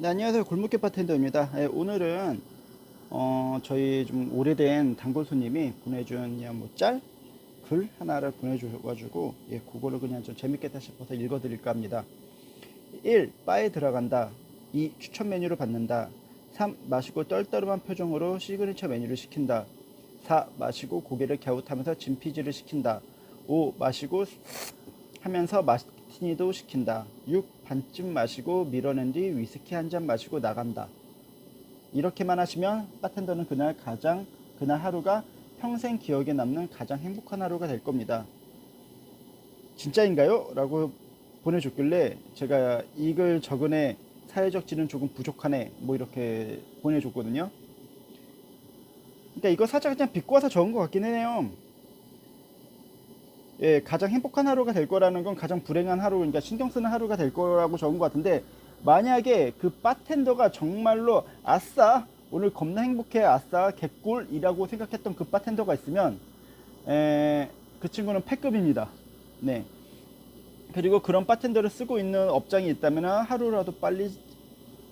네, 안녕하세요. 골목길 바텐더입니다. 예, 오늘은 어, 저희 좀 오래된 단골 손님이 보내준 그냥 뭐 짤? 글 하나를 보내줘가지고 예, 그거를 그냥 좀 재밌겠다 싶어서 읽어드릴까 합니다. 1. 바에 들어간다. 2. 추천 메뉴를 받는다. 3. 마시고 떨떠름한 표정으로 시그니처 메뉴를 시킨다. 4. 마시고 고개를 갸웃하면서 진피지를 시킨다. 5. 마시고 하면서 마티니도 시킨다. 6. 반쯤 마시고 밀어낸 뒤 위스키 한 잔 마시고 나간다. 이렇게만 하시면 바텐더는 그날 가장 그날 하루가 평생 기억에 남는 가장 행복한 하루가 될 겁니다. 진짜인가요? 라고 보내줬길래 제가 이 글 적은에 사회적 지는 조금 부족하네 뭐 이렇게 보내줬거든요. 그러니까 이거 살짝 그냥 비꼬 와서 적은 것 같긴 해요. 예, 가장 행복한 하루가 될 거라는 건 가장 불행한 하루, 그러니까 신경 쓰는 하루가 될 거라고 적은 것 같은데, 만약에 그 바텐더가 정말로 아싸, 오늘 겁나 행복해, 아싸, 개꿀이라고 생각했던 그 바텐더가 있으면, 에, 그 친구는 패급입니다. 네. 그리고 그런 바텐더를 쓰고 있는 업장이 있다면 하루라도 빨리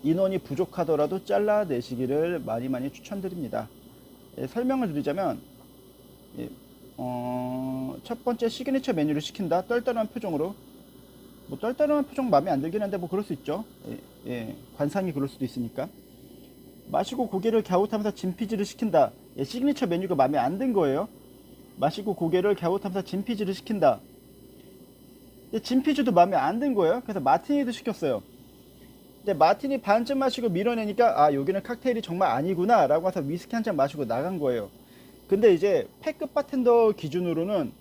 인원이 부족하더라도 잘라내시기를 많이 많이 추천드립니다. 예, 설명을 드리자면, 예, 어, 첫 번째 시그니처 메뉴를 시킨다. 떨떠름한 표정으로. 뭐 떨떠름한 표정 마음에 안 들긴 한데 뭐 그럴 수 있죠. 예, 예, 관상이 그럴 수도 있으니까. 마시고 고개를 갸웃하면서 진피지를 시킨다. 예, 시그니처 메뉴가 마음에 안 든 거예요. 마시고 고개를 갸웃하면서 진피지를 시킨다. 예, 진피지도 마음에 안 든 거예요. 그래서 마티니도 시켰어요. 근데 마티니 반쯤 마시고 밀어내니까 아 여기는 칵테일이 정말 아니구나 라고 해서 위스키 한 잔 마시고 나간 거예요. 근데 이제 패급 바텐더 기준으로는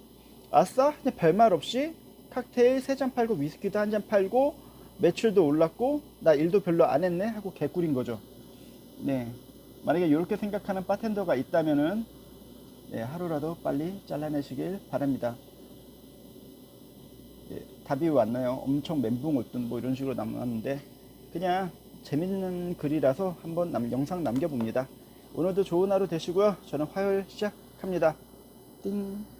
아싸 그냥 별말 없이 칵테일 3잔 팔고 위스키도 한 잔 팔고 매출도 올랐고 나 일도 별로 안 했네 하고 개꿀인 거죠. 네. 만약에 이렇게 생각하는 바텐더가 있다면은 네, 하루라도 빨리 잘라내시길 바랍니다. 예, 답이 왔나요? 엄청 멘붕 올듯 뭐 이런 식으로 남았는데 그냥 재밌는 글이라서 한번 남- 영상 남겨봅니다. 오늘도 좋은 하루 되시고요. 저는 화요일 시작합니다. 띵.